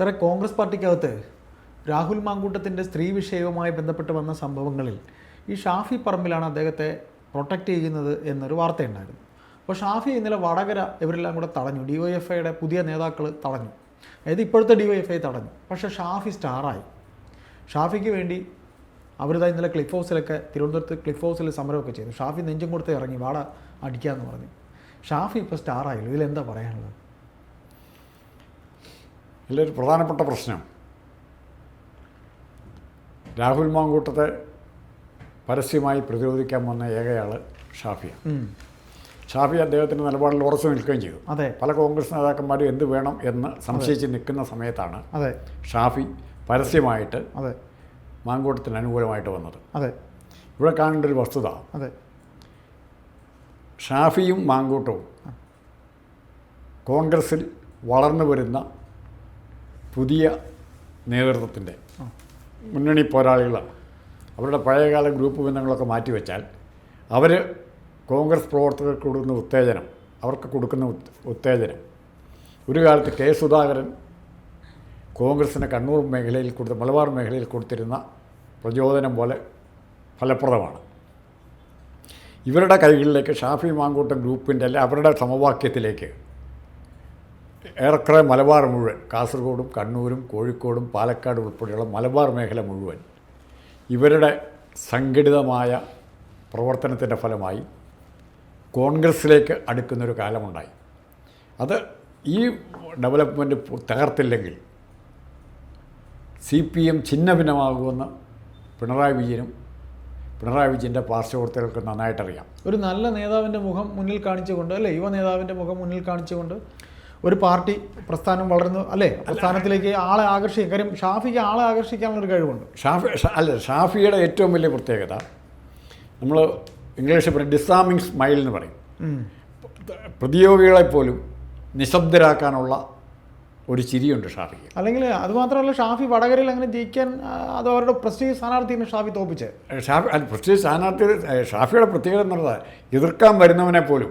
സാറേ കോൺഗ്രസ് പാർട്ടിക്കകത്ത് രാഹുൽ മാങ്കൂട്ടത്തിന്റെ സ്ത്രീ വിഷയവുമായി ബന്ധപ്പെട്ട് വന്ന സംഭവങ്ങളിൽ ഈ ഷാഫി പറമ്പിലാണ് അദ്ദേഹത്തെ പ്രൊട്ടക്റ്റ് ചെയ്യുന്നത് എന്നൊരു വാർത്തയുണ്ടായിരുന്നു. അപ്പോൾ ഷാഫി ഇന്നലെ വടകര ഇവരെല്ലാം കൂടെ തടഞ്ഞു. ഡി വൈ എഫ് ഐയുടെ പുതിയ നേതാക്കൾ തടഞ്ഞു. അതായത് ഇപ്പോഴത്തെ ഡി വൈ എഫ് ഐ തടഞ്ഞു. പക്ഷേ ഷാഫി സ്റ്റാറായി. ഷാഫിക്ക് വേണ്ടി അവരിതാ ഇന്നലെ ക്ലിഫ് ഹൗസിലൊക്കെ തിരുവനന്തപുരത്ത് ക്ലിഫ് ഹൗസിൽ സമരമൊക്കെ ചെയ്തു. ഷാഫി നെഞ്ചും കൊടുത്ത് ഇറങ്ങി വാട അടിക്കാമെന്ന് പറഞ്ഞു. ഷാഫി ഇപ്പോൾ സ്റ്റാറായല്ലോ. ഇതിലെന്താ പറയാനുള്ളത്? ഇതിലൊരു പ്രധാനപ്പെട്ട പ്രശ്നം. രാഹുൽ മാങ്കൂട്ടത്തെ പരസ്യമായി പ്രതിരോധിക്കാൻ വന്ന ഏകയാൾ ഷാഫിയ ഷാഫി അദ്ദേഹത്തിന്റെ നിലപാടിൽ ഉറച്ചു നിൽക്കുകയും ചെയ്തു. അതെ. പല കോൺഗ്രസ് നേതാക്കന്മാരും എന്ത് വേണം എന്ന് സംശയിച്ച് നിൽക്കുന്ന സമയത്താണ് അതെ. ഷാഫി പരസ്യമായിട്ട് അതെ. മാങ്കൂട്ടത്തിന് അനുകൂലമായിട്ട് വന്നത്. അതെ. ഇവിടെ കാണേണ്ട ഒരു വസ്തുത. അതെ. ഷാഫിയും മാങ്കൂട്ടവും കോൺഗ്രസിൽ വളർന്നു വരുന്ന പുതിയ നേതൃത്വത്തിന്റെ മുന്നണി പോരാളികളാണ്. അവരുടെ പഴയകാല ഗ്രൂപ്പ് ബന്ധങ്ങളൊക്കെ മാറ്റിവെച്ചാൽ അവർ കോൺഗ്രസ് പ്രവർത്തകർക്ക് കൊടുക്കുന്ന ഉത്തേജനം അവർക്ക് കൊടുക്കുന്ന ഉത്തേജനം. ഒരു കാലത്ത് കെ സുധാകരൻ കോൺഗ്രസിന് കണ്ണൂർ മേഖലയിൽ കൊടുത്ത മലബാർ മേഖലയിൽ കൊടുത്തിരുന്ന പ്രചോദനം പോലെ ഫലപ്രദമാണ്. ഇവരുടെ കൈകളിലേക്ക് ഷാഫി മാങ്കൂട്ടം ഗ്രൂപ്പിന്റെ അല്ലെ അവരുടെ സമവാക്യത്തിലേക്ക് ഏറെക്കുറെ മലബാർ മുഴുവൻ കാസർഗോഡും കണ്ണൂരും കോഴിക്കോടും പാലക്കാട് ഉൾപ്പെടെയുള്ള മലബാർ മേഖല മുഴുവൻ ഇവരുടെ സംഘടിതമായ പ്രവർത്തനത്തിന്റെ ഫലമായി കോൺഗ്രസ്സിലേക്ക് അടുക്കുന്നൊരു കാലമുണ്ടായി. അത് ഈ ഡെവലപ്മെന്റ് തകർത്തില്ലെങ്കിൽ സി പി എം ഛിന്നഭിന്നമാകുമെന്ന് പിണറായി വിജയനും പിണറായി വിജയന്റെ പാർശ്വവർത്തികൾക്ക് നന്നായിട്ടറിയാം. ഒരു നല്ല നേതാവിന്റെ മുഖം മുന്നിൽ കാണിച്ചുകൊണ്ട് അല്ലേ? യുവ നേതാവിന്റെ മുഖം മുന്നിൽ കാണിച്ചുകൊണ്ട് ഒരു പാർട്ടി പ്രസ്ഥാനം വളർന്നു അല്ലേ? പ്രസ്ഥാനത്തിലേക്ക് ആളെ ആകർഷിക്കും കാര്യം ഷാഫിക്ക് ആളെ ആകർഷിക്കാനുള്ള ഒരു കഴിവുണ്ട്. ഷാഫി അല്ല ഷാഫിയുടെ ഏറ്റവും വലിയ പ്രത്യേകത നമ്മൾ ഇംഗ്ലീഷിൽ പറയും ഡിസാമിങ് സ്മൈൽ എന്ന് പറയും. പ്രതിയോഗികളെ പോലും നിശബ്ദരാക്കാനുള്ള ഒരു ചിരിയുണ്ട് ഷാഫി അല്ലെങ്കിൽ അത് മാത്രമല്ല ഷാഫി വടകരയിൽ അങ്ങനെ ജയിക്കാൻ അത് അവരുടെ പ്രസ്റ്റീജ് സ്ഥാനാർത്ഥിയാണ് ഷാഫി തോപ്പിച്ചത്. ഷാഫി പ്രസ്റ്റീജ് സ്ഥാനാർത്ഥി ഷാഫിയുടെ പ്രത്യേകത എന്നുള്ളത് എതിർക്കാൻ വരുന്നവനെ പോലും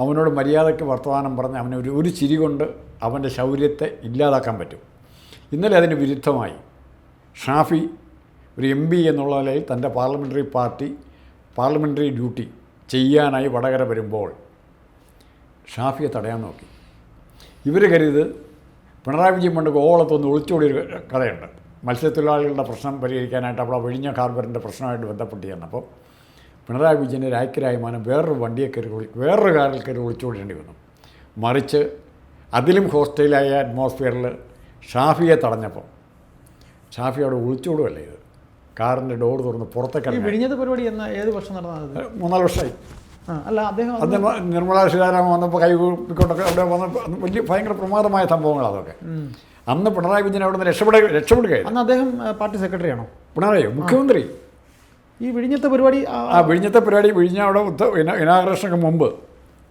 അവനോട് മര്യാദയ്ക്ക് വർത്തമാനം പറഞ്ഞ് അവനെ ഒരു ഒരു ചിരി കൊണ്ട് അവന്റെ ശൗര്യത്തെ ഇല്ലാതാക്കാൻ പറ്റും. ഇന്നലെ അതിന് വിരുദ്ധമായി. ഷാഫി ഒരു എം പി എന്നുള്ള നിലയിൽ തന്റെ പാർലമെന്ററി പാർട്ടി പാർലമെന്ററി ഡ്യൂട്ടി ചെയ്യാനായി വടകര വരുമ്പോൾ ഷാഫിയെ തടയാൻ നോക്കി. ഇവർ കരുത് പിണറായി വിജയൻ പണ്ട് ഗോവളത്തൊന്ന് ഒളിച്ചോടിയൊരു കഥയുണ്ട്. മത്സ്യത്തൊഴിലാളികളുടെ പ്രശ്നം പരിഹരിക്കാനായിട്ട് അവിടെ ഒഴിഞ്ഞ ഹാർബറിന്റെ പ്രശ്നമായിട്ട് ബന്ധപ്പെട്ട് ചെന്നപ്പോൾ പിണറായി വിജയന്റെ രാജ്യരായ്മാനം വേറൊരു വണ്ടിയെ കയറി വിളി വേറൊരു കാറിൽ കയറി വിളിച്ചുകൊണ്ടേണ്ടി വന്നു. മറിച്ച് അതിലും ഹോസ്റ്റലായ അറ്റ്മോസ്ഫിയറിൽ ഷാഫിയെ തടഞ്ഞപ്പോൾ ഷാഫി അവിടെ ഒളിച്ചോടുകയല്ലേ ഇത്? കാറിന്റെ ഡോർ തുറന്ന് പുറത്തേക്ക് വിഴിഞ്ഞത് പരിപാടി എന്ന ഏത് വർഷം നടന്നത് മൂന്നാൽ വർഷമായി. അല്ല അദ്ദേഹം അദ്ദേഹം നിർമ്മലാ സീതാരാമൻ വന്നപ്പോൾ കൈ കൂപ്പിക്കൊണ്ടൊക്കെ അവിടെ വന്നപ്പോൾ വലിയ ഭയങ്കര പ്രമാദമായ സംഭവങ്ങളാണ് അതൊക്കെ. അന്ന് പിണറായി വിജയൻ അവിടെ നിന്ന് രക്ഷപ്പെടുക രക്ഷപ്പെടുകയായിരുന്നു. അന്ന് അദ്ദേഹം പാർട്ടി സെക്രട്ടറി ആണോ പിണറായി മുഖ്യമന്ത്രി. ഈ വിഴിഞ്ഞത്തെ പരിപാടി ആ, വിഴിഞ്ഞത്തെ പരിപാടി വിഴിഞ്ഞ അവിടെ ഇനാഗ്രേഷനൊക്കെ മുമ്പ്.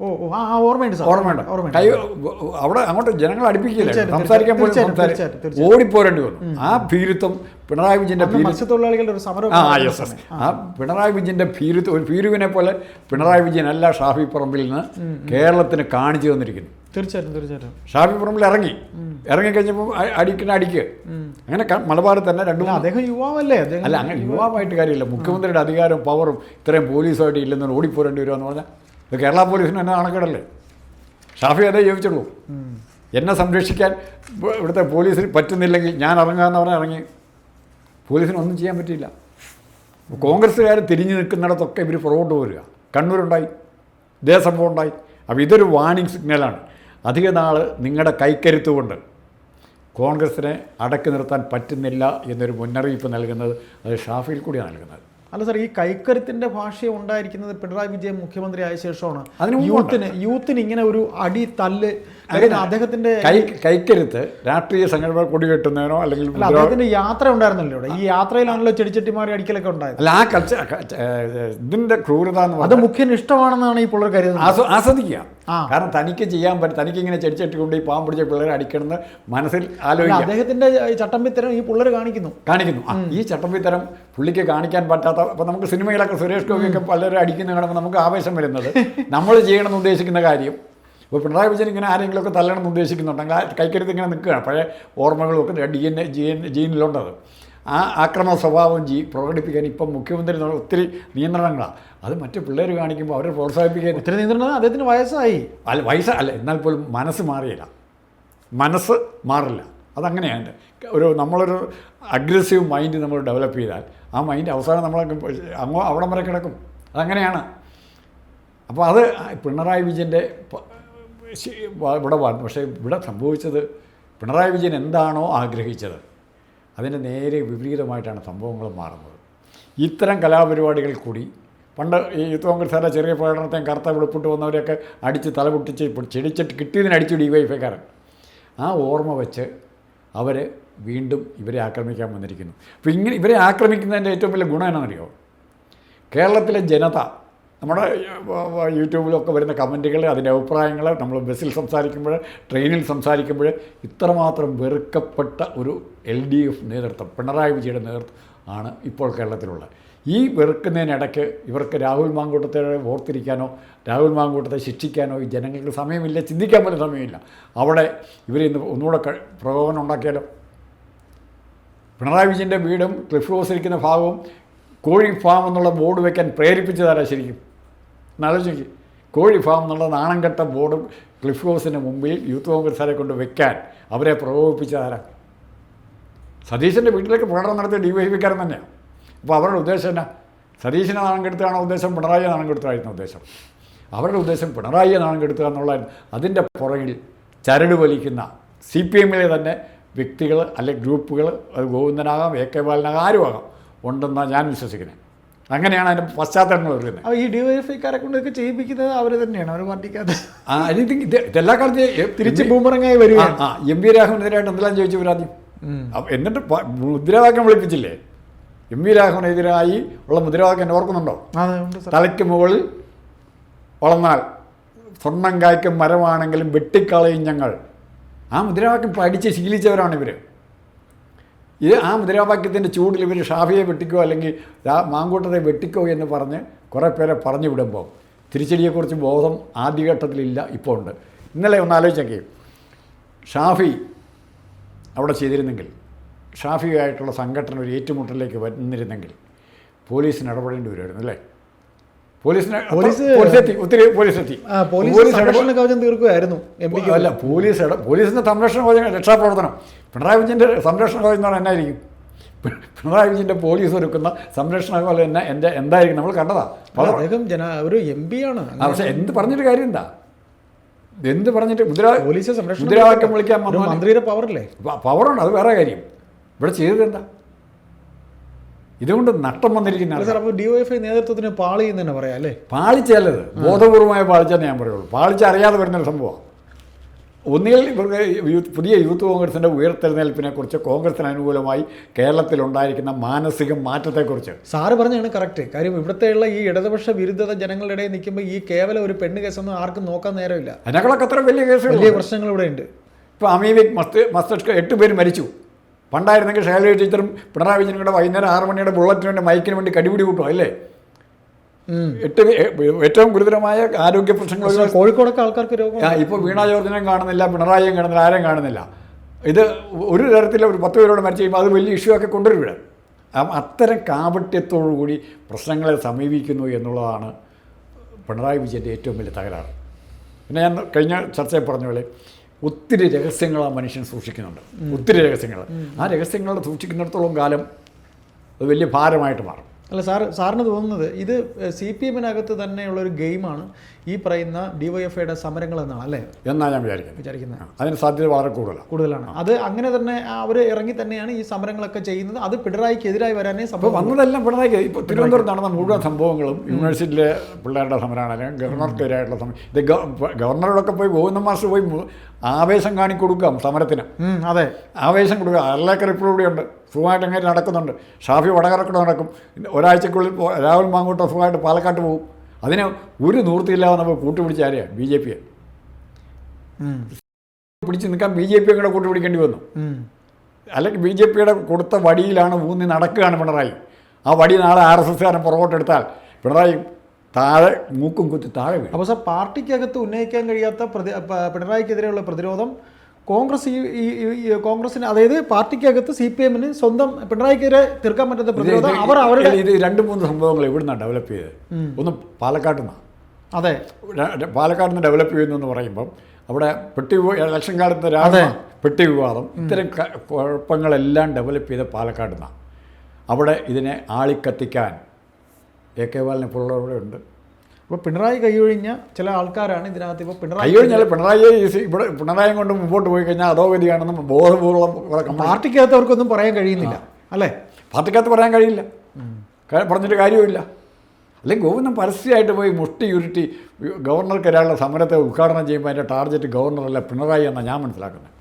ഓ ആ ഓർമ്മയുണ്ട് സാർ. ഓർമ്മയുണ്ട്. ഓർമ്മയുണ്ട്. കൈ അവിടെ അങ്ങോട്ട് ജനങ്ങൾ അടുപ്പിക്കില്ല സംസാരിക്കാൻ പോലും ഓടിപ്പോരേണ്ടി വന്നു. ആ ഭീരുത്വം പിണറായി വിജയന്റെ മത്സ്യത്തൊഴിലാളികളുടെ ഒരു സമരം ആ യെസ് ആ പിണറായി വിജയന്റെ ഭീരുത്വം ഒരു ഭീരുവിനെ പോലെ പിണറായി വിജയൻ അല്ല ഷാഫി പറമ്പിൽ നിന്ന് കേരളത്തിന് കാണിച്ചു തന്നിരിക്കുന്നു. തീർച്ചയായിട്ടും തീർച്ചയായിട്ടും. ഷാഫി പറമ്പിൽ ഇറങ്ങി. ഇറങ്ങിക്കഴിഞ്ഞപ്പോൾ അടിക്കണ അടിക്ക്. അങ്ങനെ മലബാറിൽ തന്നെ രണ്ടു അദ്ദേഹം യുവാവല്ലേ? അല്ല അങ്ങനെ യുവാവായിട്ട് കാര്യമില്ല. മുഖ്യമന്ത്രിയുടെ അധികാരവും പവറും ഇത്രയും പോലീസുമായിട്ട് ഇല്ലെന്ന് ഓടിപ്പോരേണ്ടി വരുമെന്ന് പറഞ്ഞാൽ ഇത് കേരള പോലീസിന് തന്നെ കണക്കിടല്ലേ ഷാഫി അതേ ചോദിച്ചുള്ളൂ എന്നെ സംരക്ഷിക്കാൻ ഇവ- ഇവിടുത്തെ പോലീസിന് പറ്റുന്നില്ലെങ്കിൽ ഞാൻ ഇറങ്ങാമെന്ന് പറഞ്ഞാൽ ഇറങ്ങി. പോലീസിന് ഒന്നും ചെയ്യാൻ പറ്റിയില്ല. കോൺഗ്രസ്സുകാർ തിരിഞ്ഞു നിൽക്കുന്നിടത്തൊക്കെ ഇവർ പുറകോട്ട് പോരുക. കണ്ണൂരുണ്ടായി. സംഭവം ഉണ്ടായി. അപ്പോൾ ഇതൊരു വാണിംഗ് സിഗ്നലാണ്. അധിക നാൾ നിങ്ങളുടെ കൈക്കരുത്തുകൊണ്ട് കോൺഗ്രസിനെ അടക്കി നിർത്താൻ പറ്റുന്നില്ല എന്നൊരു മുന്നറിയിപ്പ് നൽകുന്നത് അത് ഷാഫിയിൽ കൂടിയാണ് നൽകുന്നത്. അല്ല സാർ ഈ കൈക്കരുത്തിന്റെ ഭാഷ ഉണ്ടായിരിക്കുന്നത് പിണറായി വിജയൻ മുഖ്യമന്ത്രി ആയ ശേഷമാണ്. അതിന്. യൂത്തിന് യൂത്തിന് ഇങ്ങനെ ഒരു അടി തല്ല് അല്ലെങ്കിൽ അദ്ദേഹത്തിന്റെ കൈ കൈക്കരുത്ത് രാഷ്ട്രീയ സംഘടന കൊടികെട്ടുന്നതിനോ അല്ലെങ്കിൽ അല്ല അദ്ദേഹത്തിന്റെ യാത്ര ഉണ്ടായിരുന്നല്ലോ ഇവിടെ. ഈ യാത്രയിലാണല്ലോ ചെടിച്ചട്ടിമാരി അടിക്കലൊക്കെ ഉണ്ടായത്. അല്ല ആ കൾച്ചർ ഇതിന്റെ ക്രൂരത അത് മുഖ്യന് ഇഷ്ടമാണെന്നാണ് ഈ പുള്ളർ കരുതുന്നത്. ആസ്വ- ആസ്വദിക്കുക. കാരണം തനിക്ക് ചെയ്യാൻ പറ്റും. തനിക്ക് ഇങ്ങനെ ചെടിച്ചട്ടി കൊണ്ട് ഈ പാവം പിടിച്ച പിള്ളേരെ അടിക്കണമെന്ന് മനസ്സിൽ ആലോചിക്കും. അദ്ദേഹത്തിന്റെ ചട്ടമ്പിത്തരം ഈ പിള്ളേർ കാണിക്കുന്നു. കാണിക്കുന്നു. ഈ ചട്ടമ്പിത്തരം പുള്ളിക്ക് കാണിക്കാൻ പറ്റാത്ത അപ്പോൾ നമുക്ക് സിനിമയിലൊക്കെ സുരേഷ് ഗോപിയൊക്കെ പലരും അടിക്കുന്ന കാണുമ്പോൾ നമുക്ക് ആവേശം വരുന്നത്. നമ്മൾ ചെയ്യണമെന്ന് ഉദ്ദേശിക്കുന്ന കാര്യം ഇപ്പോൾ പിണറായി വിജയൻ ഇങ്ങനെ ആരെങ്കിലുമൊക്കെ തല്ലണം എന്ന് ഉദ്ദേശിക്കുന്നുണ്ടെങ്കിൽ ആ കൈക്കരുത്ത് ഇങ്ങനെ നിൽക്കുകയാണ്. പഴയ ഓർമ്മകളൊക്കെ ഡി എൻ എ ജി എൻ ജീനിലുണ്ടത് ആ ആക്രമണ സ്വഭാവം ജീ പ്രകടിപ്പിക്കാൻ ഇപ്പം മുഖ്യമന്ത്രി ഒത്തിരി നിയന്ത്രണങ്ങളാണ് അത് മറ്റു പിള്ളേർ കാണിക്കുമ്പോൾ അവരെ പ്രോത്സാഹിപ്പിക്കാൻ ഒത്തിരി നിയന്ത്രണം അദ്ദേഹത്തിന് വയസ്സായി. അല്ല വയസ്സ് അല്ല എന്നാൽ പോലും മനസ്സ് മാറിയില്ല. മനസ്സ് മാറില്ല. അതങ്ങനെയാണ് ഒരു നമ്മളൊരു അഗ്രസീവ് മൈൻഡ് നമ്മൾ ഡെവലപ്പ് ചെയ്താൽ ആ മൈൻഡ് അവസാനം നമ്മളെ അങ്ങോ അവിടം വരെ കിടക്കും. അതങ്ങനെയാണ്. അപ്പോൾ അത് പിണറായി വിജയന്റെ ഇവിടെ വന്നു പക്ഷേ ഇവിടെ സംഭവിച്ചത് പിണറായി വിജയൻ എന്താണോ ആഗ്രഹിച്ചത്. അതിന്റെ നേരെ വിപരീതമായിട്ടാണ് സംഭവങ്ങൾ മാറുന്നത്. ഇത്തരം കലാപരിപാടികൾ കൂടി പണ്ട് ഈ കോൺഗ്രസ്സുകാരുടെ ചെറിയ പ്രകടനത്തെയും കറുത്ത വെളുപ്പിട്ട് വന്നവരെയൊക്കെ അടിച്ച് തലപൊട്ടിച്ച് ചെടിച്ചിട്ട് കിട്ടിയതിന് അടിച്ചു ഡി വൈ എഫ്ഐക്കാരൻ. ആ ഓർമ്മ വെച്ച് അവർ വീണ്ടും ഇവരെ ആക്രമിക്കാൻ വന്നിരിക്കുന്നു. അപ്പോൾ ഇങ്ങനെ ഇവരെ ആക്രമിക്കുന്നതിന്റെ ഏറ്റവും വലിയ ഗുണം എന്നാണെന്നറിയോ? കേരളത്തിലെ ജനത നമ്മുടെ യൂട്യൂബിലൊക്കെ വരുന്ന കമന്റുകൾ അതിന്റെ അഭിപ്രായങ്ങൾ നമ്മൾ ബസ്സിൽ സംസാരിക്കുമ്പോൾ ട്രെയിനിൽ സംസാരിക്കുമ്പോൾ ഇത്രമാത്രം വെറുക്കപ്പെട്ട ഒരു എൽ ഡി എഫ് നേതൃത്വം പിണറായി വിജയുടെ നേതൃത്വം ആണ് ഇപ്പോൾ കേരളത്തിലുള്ളത്. ഈ വെറുക്കുന്നതിനിടയ്ക്ക് ഇവർക്ക് രാഹുൽ മാങ്കൂട്ടത്തെ ഓർത്തിരിക്കാനോ രാഹുൽ മാങ്കൂട്ടത്തെ ശിക്ഷിക്കാനോ ഈ ജനങ്ങൾക്ക് സമയമില്ല ചിന്തിക്കാൻ പോലും സമയമില്ല. അവിടെ ഇവർ ഇന്ന് ഒന്നുകൂടെ പ്രകോപനം ഉണ്ടാക്കിയാലോ? പിണറായി വിജയന്റെ വീടും ക്ലിഫ് ഹൗസ് ഇരിക്കുന്ന ഭാഗവും കോഴി ഫാം എന്നുള്ള ബോർഡ് വയ്ക്കാൻ പ്രേരിപ്പിച്ചതാരാ ശരിക്കും? എന്നാലോചിക്ക് കോഴി ഫാം എന്നുള്ള നാണംകെട്ട ബോർഡ് ക്ലിഫ് ഹൗസിന് മുമ്പിൽ യൂത്ത് കോൺഗ്രസ്സുകാരെ കൊണ്ട് വെക്കാൻ അവരെ പ്രകോപിപ്പിച്ചതാരാ സതീശന്റെ വീട്ടിലേക്ക് പ്രകടനം നടത്തിയ ഡി വൈ പിക്കാരൻ തന്നെയാണ് അപ്പോൾ അവരുടെ ഉദ്ദേശം എന്നാ? സതീശനെ നാണം കെടുത്തുകയാണോ ഉദ്ദേശം? പിണറായിയെ നാണം കെടുത്തുകയായിരുന്നു ഉദ്ദേശം. അവരുടെ ഉദ്ദേശം പിണറായിയെ നാണം കെടുത്തുക എന്നുള്ള അതിന്റെ പുറകിൽ ചരട് വലിക്കുന്ന സി പി എമ്മിലെ തന്നെ വ്യക്തികൾ അല്ലെ ഗ്രൂപ്പുകൾ അത് ഗോവിന്ദനാകാം എ കെ ബാലനാകാം ആരുമാകാം ഉണ്ടെന്നാണ് ഞാൻ വിശ്വസിക്കുന്നത്. അങ്ങനെയാണ് അതിന്റെ പശ്ചാത്തലങ്ങൾ വരുന്നത്. അപ്പോൾ ഈ ഡിവൈഎഫ്ഐക്കാരെ കൊണ്ട് ഇതൊക്കെ ചെയ്യിപ്പിക്കുന്നത് അവർ തന്നെയാണ്. അവർ പാർട്ടിക്കകത്ത് ആ തിങ്ക് ഇത് ഇതെല്ലാ കാലത്ത് തിരിച്ച് ബൂമറങ്ങായി വരിക ആ, എം വി രാഘവനെതിരായിട്ട് എന്തെല്ലാം ചോദിച്ചു ഇവരാദ്യം എന്നിട്ട് മുദ്രാവാക്യം വിളിപ്പിച്ചില്ലേ? എം വി രാഘവനെതിരായി ഉള്ള മുദ്രാവാക്യം എന്നെ ഓർക്കുന്നുണ്ടോ? തലയ്ക്ക് മുകളിൽ വളർന്നാൽ സ്വർണം കായ്ക്കും മരമാണെങ്കിലും വെട്ടിക്കളയും ഞങ്ങൾ. ആ മുദ്രാവാക്യം പഠിച്ച് ശീലിച്ചവരാണ് ഇവർ ഇത് ആ മുദ്രാവാക്യത്തിന്റെ ചൂടിൽ ഇവർ ഷാഫിയെ വെട്ടിക്കോ അല്ലെങ്കിൽ മാങ്കൂട്ടത്തെ വെട്ടിക്കോ എന്ന് പറഞ്ഞ് കുറേ പേരെ പറഞ്ഞു വിടുമ്പോൾ തിരിച്ചടിയെക്കുറിച്ച് ബോധം ആദ്യഘട്ടത്തിലില്ല ഇപ്പോൾ ഉണ്ട്. ഇന്നലെ ഒന്ന് ആലോചിച്ചൊക്കെ. ഷാഫി അവിടെ ചെയ്തിരുന്നെങ്കിൽ ഷാഫിയായിട്ടുള്ള സംഘടന ഒരു ഏറ്റുമുട്ടലിലേക്ക് വന്നിരുന്നെങ്കിൽ പോലീസിന് ഇടപെടേണ്ടി വരുമായിരുന്നു അല്ലേ? പോലീസിന് പോലീസ്- പോലീസ് എത്തി ഒത്തിരി പോലീസ് എത്തി സംരക്ഷണ കവചം തീർക്കുമായിരുന്നു എം പിക്ക് അല്ല പോലീസ് ഇട- പോലീസിന്റെ സംരക്ഷണ കവചം രക്ഷാപ്രവർത്തനം. പിണറായി വിജയന്റെ സംരക്ഷണ കവചം എന്ന് പറഞ്ഞാൽ എന്നായിരിക്കും? പിണറായി വിജയന്റെ പോലീസ് ഒരുക്കുന്ന സംരക്ഷണ കോലം എന്നെ എന്റെ എന്തായിരിക്കും? നമ്മൾ കണ്ടതാ. അദ്ദേഹം ജന ഒരു എം പി ആണ് പക്ഷെ എന്ത് പറഞ്ഞിട്ട് കാര്യം എന്താ എന്ത് പറഞ്ഞിട്ട് മുദ്രാ പോലീസ് സംരക്ഷണം മുദ്രാവാക്യം വിളിക്കാൻ മന്ത്രിയുടെ പവറല്ലേ പവറുണ്ട് അത് വേറെ കാര്യം. ഇവിടെ ചെയ്തത് എന്താ? ഇതുകൊണ്ട് നഷ്ടം വന്നിരിക്കുന്ന. സാർ അപ്പോൾ നേതൃത്വത്തിന് പാളി എന്ന് തന്നെ പറയാം അല്ലേ? പാളിച്ചല്ലത് ബോധപൂർവമായ പാളിച്ചെന്ന് ഞാൻ പറയുള്ളൂ. പാളിച്ച അറിയാതെ വരുന്ന സംഭവമാണ്. ഒന്നിൽ ഇവർക്ക് യൂത്ത് പുതിയ യൂത്ത് കോൺഗ്രസിന്റെ ഉയർത്തെഴുന്നേൽപ്പിനെ കുറിച്ച് കോൺഗ്രസിന് അനുകൂലമായി കേരളത്തിൽ ഉണ്ടായിരിക്കുന്ന മാനസിക മാറ്റത്തെക്കുറിച്ച്. സാറ് പറഞ്ഞാണ് കറക്റ്റ്. കാര്യം ഇവിടുത്തെയുള്ള ഈ ഇടതുപക്ഷ വിരുദ്ധത ജനങ്ങളുടെ ഇടയിൽ നിൽക്കുമ്പോൾ ഈ കേവലം ഒരു പെണ്ണ് കേസൊന്നും ആർക്കും നോക്കാൻ നേരമില്ല. അതിനേക്കാളൊക്കെ അത്ര വലിയ കേസുകൾ വലിയ പ്രശ്നങ്ങൾ ഇവിടെ ഉണ്ട് ഇപ്പോൾ അമീവിക് മസ്തി മസ്തിഷ്ക എട്ട് പേര് മരിച്ചു. പണ്ടായിരുന്നെങ്കിൽ ശൈലജ ടീച്ചറും പിണറായി വിജയനും കൂടെ വൈകുന്നേരം ആറ് മണിയുടെ ബുള്ളറ്റിന് വേണ്ടി മൈക്കിന് വേണ്ടി കടിപിടി കൂട്ടും അല്ലേ? ഏറ്റവും എട്ട് ഏറ്റവും ഗുരുതരമായ ആരോഗ്യ പ്രശ്നങ്ങൾ കോഴിക്കോടൊക്കെ ആൾക്കാർക്ക് രോഗം ഇപ്പോൾ വീണ ജോർജിനെയും കാണുന്നില്ല പിണറായിയും കാണുന്നില്ല ആരെയും കാണുന്നില്ല. ഇത് ഒരു തരത്തിൽ ഒരു പത്ത് പേരോട് മരിച്ചു കഴിയുമ്പോൾ അത് വലിയ ഇഷ്യൂ ഒക്കെ കൊണ്ടുവരും ഇവിടെ. അത്തരം കൂടി പ്രശ്നങ്ങളെ സമീപിക്കുന്നു എന്നുള്ളതാണ് പിണറായി വിജയന്റെ ഏറ്റവും വലിയ തകരാറ്. പിന്നെ ഞാൻ കഴിഞ്ഞ ചർച്ചയിൽ പറഞ്ഞ പോലെ ഒത്തിരി രഹസ്യങ്ങൾ ആ മനുഷ്യൻ സൂക്ഷിക്കുന്നുണ്ട്. ഒത്തിരി രഹസ്യങ്ങൾ. ആ രഹസ്യങ്ങൾ സൂക്ഷിക്കുന്നിടത്തോളം കാലം അത് വലിയ ഭാരമായിട്ട് മാറും. അല്ല സാർ സാറിന് തോന്നുന്നത് ഇത് സി പി എമ്മിനകത്ത് തന്നെയുള്ള ഒരു ഗെയിമാണ് ഈ പറയുന്ന ഡിവൈഎഫ്ഐയുടെ സമരങ്ങൾ എന്നാണ് അല്ലേ? എന്നാണ് ഞാൻ വിചാരിക്കുന്നത്. വിചാരിക്കുന്നത്. അതിന് സാധ്യത വളരെ കൂടുതലാണ്. കൂടുതലാണ്. അത് അങ്ങനെ തന്നെ അവർ ഇറങ്ങി തന്നെയാണ് ഈ സമരങ്ങളൊക്കെ ചെയ്യുന്നത്. അത് പിണറായിക്ക് എതിരായി വരാനേ സംഭവം വന്നതെല്ലാം പിണറായി ഇപ്പോൾ തിരുവനന്തപുരത്ത് നടന്ന മുഴുവൻ സംഭവങ്ങളും യൂണിവേഴ്സിറ്റിയിലെ പിള്ളേരുടെ സമരമാണ് അല്ലെങ്കിൽ ഗവർണർക്കെതിരായിട്ടുള്ള സമരം. ഇത് ഗവ- ഗവർണറോടൊക്കെ പോയി ഗോവിന്ദ മാസ്റ്റർ പോയി ആവേശം കാണിക്കൊടുക്കാം സമരത്തിന്. അതെ. ആവേശം കൊടുക്കുക. അരലേക്കർ ഇപ്പോഴും ഇവിടെയുണ്ട്. സുഖമായിട്ട് അങ്ങനെ നടക്കുന്നുണ്ട്. ഷാഫി വടകരക്കട നടക്കും. ഒരാഴ്ചക്കുള്ളിൽ രാഹുൽ മാങ്കൂട്ട സുഖമായിട്ട് പാലക്കാട്ട് പോകും. അതിന് ഒരു നിവൃത്തിയില്ലാതെ നമ്മൾ കൂട്ടുപിടിച്ച ആരെയാണ് ബി ജെ പിയെ. പിടിച്ച് നിൽക്കാൻ ബി ജെ പിയും കൂടെ കൂട്ടുപിടിക്കേണ്ടി വന്നു. അല്ലെങ്കിൽ ബി ജെ പിയുടെ കൊടുത്ത വടിയിലാണ് ഊന്നി നടക്കുകയാണ് പിണറായി. ആ വടി നാളെ ആർ എസ് എസ്കാരൻ പുറകോട്ടെടുത്താൽ പിണറായി താഴെ മൂക്കും കുത്തി താഴെ വീഴും. അപ്പോൾ സാർ പാർട്ടിക്കകത്ത് ഉന്നയിക്കാൻ കഴിയാത്ത പ്രതി പിണറായിക്കെതിരെയുള്ള പ്രതിരോധം കോൺഗ്രസ് ഈ കോൺഗ്രസിന് അതായത് പാർട്ടിക്കകത്ത് സി പി എമ്മിന് സ്വന്തം പിണറായിക്കെതിരെ തീർക്കാൻ പറ്റാത്ത പ്രതിരോധം അവർ അവരുടെ ഇത് രണ്ട് മൂന്ന് സംഭവങ്ങൾ ഇവിടുന്നാണ് ഡെവലപ്പ് ചെയ്തത്? ഒന്ന് പാലക്കാട്ട് നിന്നാണ് അതെ. പാലക്കാട് നിന്ന് ഡെവലപ്പ് ചെയ്യുന്നു എന്ന് പറയുമ്പം അവിടെ പെട്ടി ഇലക്ഷൻ കാലത്ത് രാവിലെ. പെട്ടി വിവാദം. ഇത്തരം കുഴപ്പങ്ങളെല്ലാം ഡെവലപ്പ് ചെയ്ത പാലക്കാട് നിന്നാണ് അവിടെ ഇതിനെ ആളിക്കത്തിക്കാൻ എ കെ ബാലനെ പോലുള്ളവരുടെ ഉണ്ട്. അപ്പോൾ പിണറായി കൈയൊഴിഞ്ഞ ചില ആൾക്കാരാണ് ഇതിനകത്ത്. ഇപ്പോൾ പിണറായി കൈയൊഴിഞ്ഞാൽ പിണറായി ഈസി ഇവിടെ പിണറായി കൊണ്ട് മുമ്പോട്ട് പോയി കഴിഞ്ഞാൽ അധോഗതിയാണെന്ന് ബോധപൂർവം കുറെ കമ്പനി പാർട്ടിക്കകത്ത് അവർക്കൊന്നും പറയാൻ കഴിയുന്നില്ല അല്ലേ? പാർട്ടിക്കകത്ത് പറയാൻ കഴിയില്ല. പറഞ്ഞിട്ട് കാര്യമില്ല. അല്ലെങ്കിൽ ഗവർണർ പരസ്യമായിട്ട് പോയി മുഷ്ടി ഉരുട്ടി ഗവർണർക്കെതിരെയുള്ള സമരത്തെ ഉദ്ഘാടനം ചെയ്യുമ്പോൾ അതിന്റെ ടാർഗറ്റ് ഗവർണറല്ല പിണറായി എന്നാണ് ഞാൻ മനസ്സിലാക്കുന്നത്.